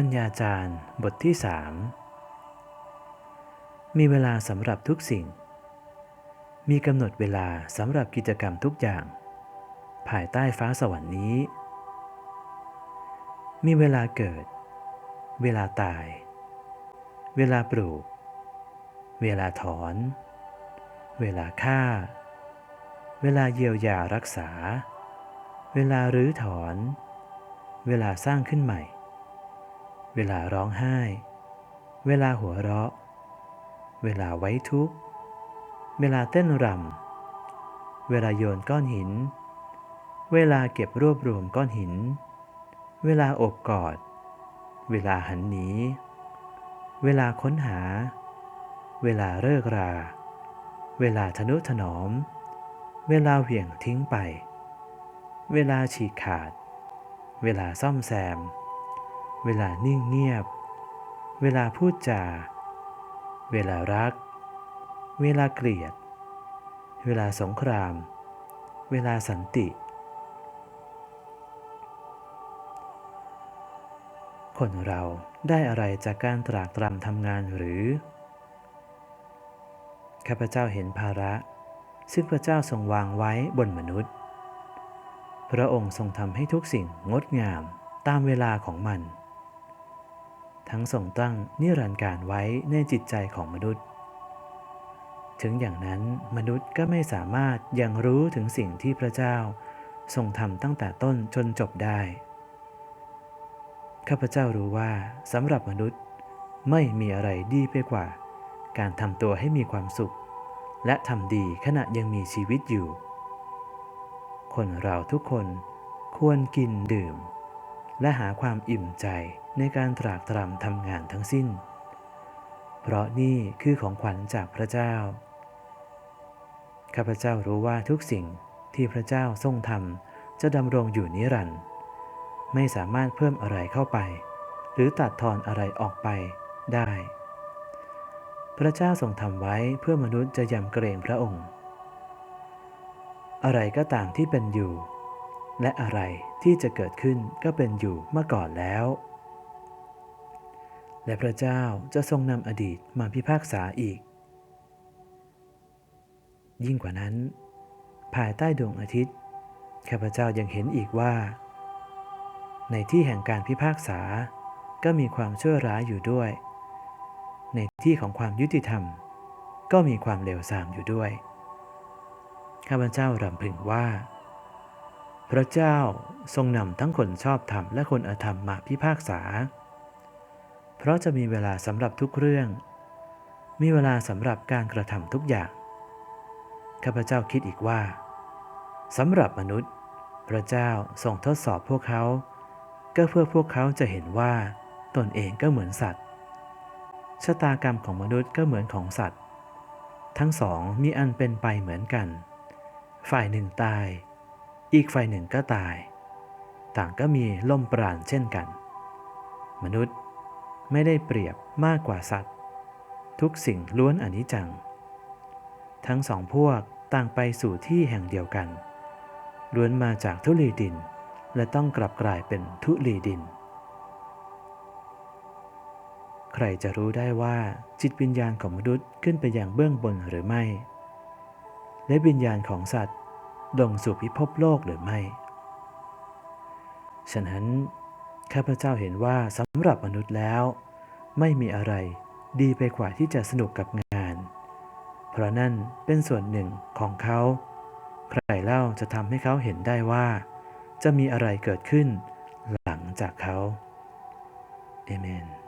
ปัญญาจารย์บทที่สามมีเวลาสำหรับทุกสิ่ง มีกำหนดเวลาสำหรับกิจกรรมทุกอย่าง ภายใต้ฟ้าสวรรค์นี้ มีเวลาเกิด เวลาตาย เวลาปลูก เวลาถอน เวลาฆ่า เวลาเยียวยารักษา เวลารื้อถอน เวลาสร้างขึ้นใหม่ เวลาร้องไห้ เวลาหัวเราะ เวลาไว้ทุกข์ เวลาเต้นรำ เวลาโยนก้อนหิน เวลาเก็บรวบรวมก้อนหิน เวลาอบกอด เวลาหันหนี เวลาค้นหา เวลาเลิกรา เวลาทนุถนอม เวลาเหวี่ยงทิ้งไป เวลาฉีกขาด เวลาซ่อมแซม เวลานิ่งเงียบ เวลาพูดจา เวลารัก เวลาเกลียด เวลาสงคราม เวลาสันติ คนเราได้อะไรจากการตรากตรำทำงานหรือ ข้าพเจ้าเห็นภาระ ซึ่งพระเจ้าทรงวางไว้บนมนุษย์ พระองค์ทรงทำให้ทุกสิ่งงดงามตามเวลาของมัน ทั้งทรงตั้งนิรันดร์การไว้ในจิตใจของมนุษย์ ถึงอย่างนั้นมนุษย์ก็ไม่สามารถยังรู้ถึงสิ่งที่พระเจ้า ทรงทำตั้งแต่ต้นจนจบได้ ข้าพเจ้ารู้ว่าสำหรับมนุษย์ไม่มีอะไรดีไปกว่า การทำตัวให้มีความสุข และทำดีขณะยังมีชีวิตอยู่ คนเราทุกคนควรกินดื่ม และหาความอิ่มใจในการตรากตรำทำงานทั้งสิ้น เพราะนี่คือของขวัญจากพระเจ้า ข้าพเจ้ารู้ว่าทุกสิ่งที่พระเจ้าทรงทำจะดำรงอยู่นิรันดร์ ไม่สามารถเพิ่มอะไรเข้าไป หรือตัดทอนอะไรออกไปได้ พระเจ้าทรงทำไว้เพื่อมนุษย์จะยำเกรงพระองค์ อะไรก็ตามที่เป็นอยู่ และอะไรที่จะเกิดขึ้นก็เป็นอยู่เมื่อก่อนแล้ว และพระเจ้าจะทรงนำอดีตมาพิพากษาอีก ยิ่งกว่านั้น ภายใต้ดวงอาทิตย์ข้าพเจ้ายังเห็นอีกว่า ในที่แห่งการพิพากษาก็มีความชั่วร้ายอยู่ด้วย ในที่ของความยุติธรรม ก็มีความเลวทรามอยู่ด้วย ข้าพเจ้ารำพึงว่า พระเจ้าทรงนำทั้งคนชอบธรรมและคนอธรรมมาพิพากษา เพราะจะมีเวลาสำหรับทุกเรื่อง มีเวลาสำหรับการกระทำทุกอย่าง ข้าพเจ้าคิดอีกว่าสำหรับมนุษย์ พระเจ้าทรงทดสอบพวกเขา ก็เพื่อพวกเขาจะเห็นว่าตนเองก็เหมือนสัตว์ ชะตากรรมของมนุษย์ก็เหมือนของสัตว์ ทั้งสองมีอันเป็นไปเหมือนกัน ฝ่ายหนึ่งตาย อีกฝ่ายหนึ่งก็ตาย ต่างก็มีล่มปราณเช่นกัน มนุษย์ไม่ได้เปรียบมากกว่าสัตว์ ทุกสิ่งล้วนอนิจจัง ทั้งสองพวกต่างไปสู่ที่แห่งเดียวกันล้วนมาจากทุลีดิน และต้องกลับกลายเป็นทุลีดิน ใครจะรู้ได้ว่าจิตวิญญาณของมนุษย์ขึ้นไปอย่างเบื้องบนหรือไม่ และวิญญาณของสัตว์ ลงสู่พิภพโลกหรือไม่ ฉะนั้นข้าพเจ้าเห็นว่าสำหรับมนุษย์แล้ว ไม่มีอะไรดีไปกว่าที่จะสนุกกับงาน เพราะนั่นเป็นส่วนหนึ่งของเขา ใครเล่าจะทำให้เขาเห็นได้ว่า จะมีอะไรเกิดขึ้นหลังจากเขาเอเมน